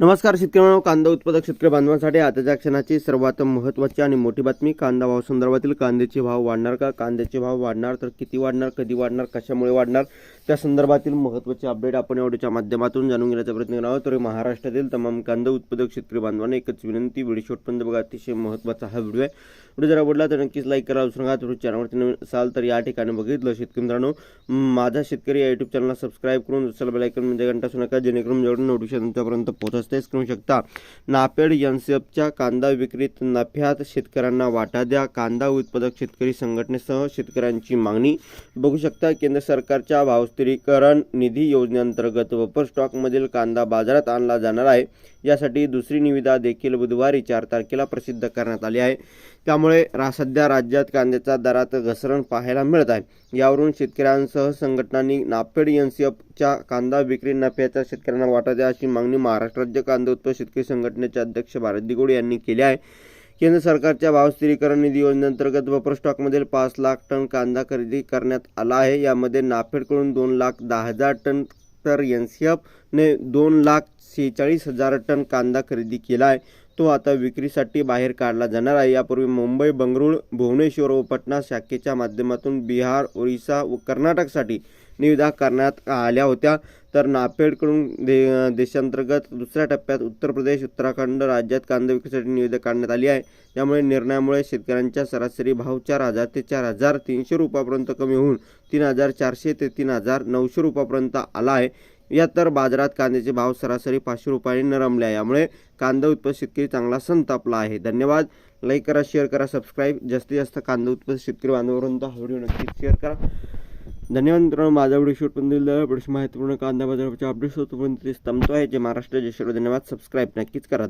नमस्कार शेतकरी कांदा उत्पादक शेतकरी बांधवांसाठी आताच्या क्षणाची सर्वात महत्त्वाची आणि मोठी बातमी कांदा भाव संदर्भातील कांद्याचे भाव वाढणार का? कांद्याचे भाव वाढणार तर किती वाढणार कधी वाढणार कशामुळे वाढणार? त्या संदर्भातील महत्त्वाचे अपडेट आपण एवढ्याच्या माध्यमातून जाणून घेण्याचा प्रयत्न करणार आहोत. तर महाराष्ट्रातील तमाम कांदा उत्पादक शेतकरी बांधवांना एकच विनंती व्हिडिओ शॉटपर्यंत बघा अतिशय महत्त्वाचा हा व्हिडिओ आहे. व्हिडिओ जर आवडला तर नक्कीच लाईक करा विसरू नका तुम्ही चॅनलवरती नवीन असाल तर या ठिकाणी बघितलं शेतकरी मित्रांनो. माझा शेतकरी या यूट्यूब चॅनलला सबस्क्राईब करून दुसऱ्या बेलायकन म्हणजे घंटा असू नका जेणेकरून जेवढं नोटिफिकेशन तुमच्यापर्यंत पोहोचतेच करू शकता. नापेड एनसीएफच्या कांदा विक्रीत नफ्यात शेतकऱ्यांना वाटा द्या. कांदा उत्पादक शेतकरी संघटनेसह शेतकऱ्यांची मागणी. बघू शकता केंद्र सरकारच्या भावस्थिरीकरण निधी योजनेअंतर्गत वपर स्टॉकमधील कांदा बाजारात आणला जाणार आहे. यासाठी दुसरी निविदा देखील बुधवारी चार तारखेला प्रसिद्ध करण्यात आली आहे. त्यामुळे रा सध्या राज्यात कांद्याच्या दरात घसरण पाहायला मिळत आहे. यावरून शेतकऱ्यांसह संघटनांनी नापेड एनसीएफच्या कांदा विक्री नफ्याच्या शेतकऱ्यांना वाटा द्या अशी मागणी महाराष्ट्र राज्य कांदा उत्पादक शेतकरी संघटनेचे अध्यक्ष भारत दिगोडे यांनी केले आहे. केंद्र सरकारच्या भाव स्थिरीकरण निधी योजनेअंतर्गत बफर स्टॉकमधील पाच लाख टन कांदा खरेदी करण्यात आला आहे. यामध्ये नाफेडकडून दोन लाख दहा हजार टन तर एन सी एफने दोन लाख सेहेचाळीस हजार टन कांदा खरेदी केला आहे. तो आता विक्रीसाठी बाहेर काढला जाणार आहे. यापूर्वी मुंबई बंगळुरू भुवनेश्वर व पटना शाखेच्या माध्यमातून बिहार ओरिसा व कर्नाटकसाठी निविदा करण्यात आल्या होत्या. तर नाफेडकडून दे देशांतर्गत दुसऱ्या टप्प्यात उत्तर प्रदेश उत्तराखंड राज्यात कांदा विक्रीसाठी निविदा काढण्यात आली आहे. त्यामुळे निर्णयामुळे शेतकऱ्यांच्या सरासरी भाव चार हजार ते चार हजार तीनशे रुपयापर्यंत कमी होऊन तीन हजार चारशे ते तीन हजार नऊशे रुपयापर्यंत आला आहे. यात तर बाजारात कांद्याचे भाव सरासरी पाचशे रुपयांनी नरमले आहे. यामुळे कांदा उत्पादक शेतकरी चांगला संतापला आहे. धन्यवाद. लाईक करा शेअर करा सबस्क्राईब जास्तीत जास्त कांदा उत्पादक शेतकरी बांधवापर्यंत हा व्हिडिओ नक्कीच शेअर करा. धन्यवाद मित्रांनो. माझा व्हिडिओ शूट पण दिला माहितीपूर्ण कांदा बाजाराच्या अपडेट्स होतो पण ते थांबतो आहे. जे महाराष्ट्र जय धन्यवाद. सबस्क्राईब नक्कीच करा.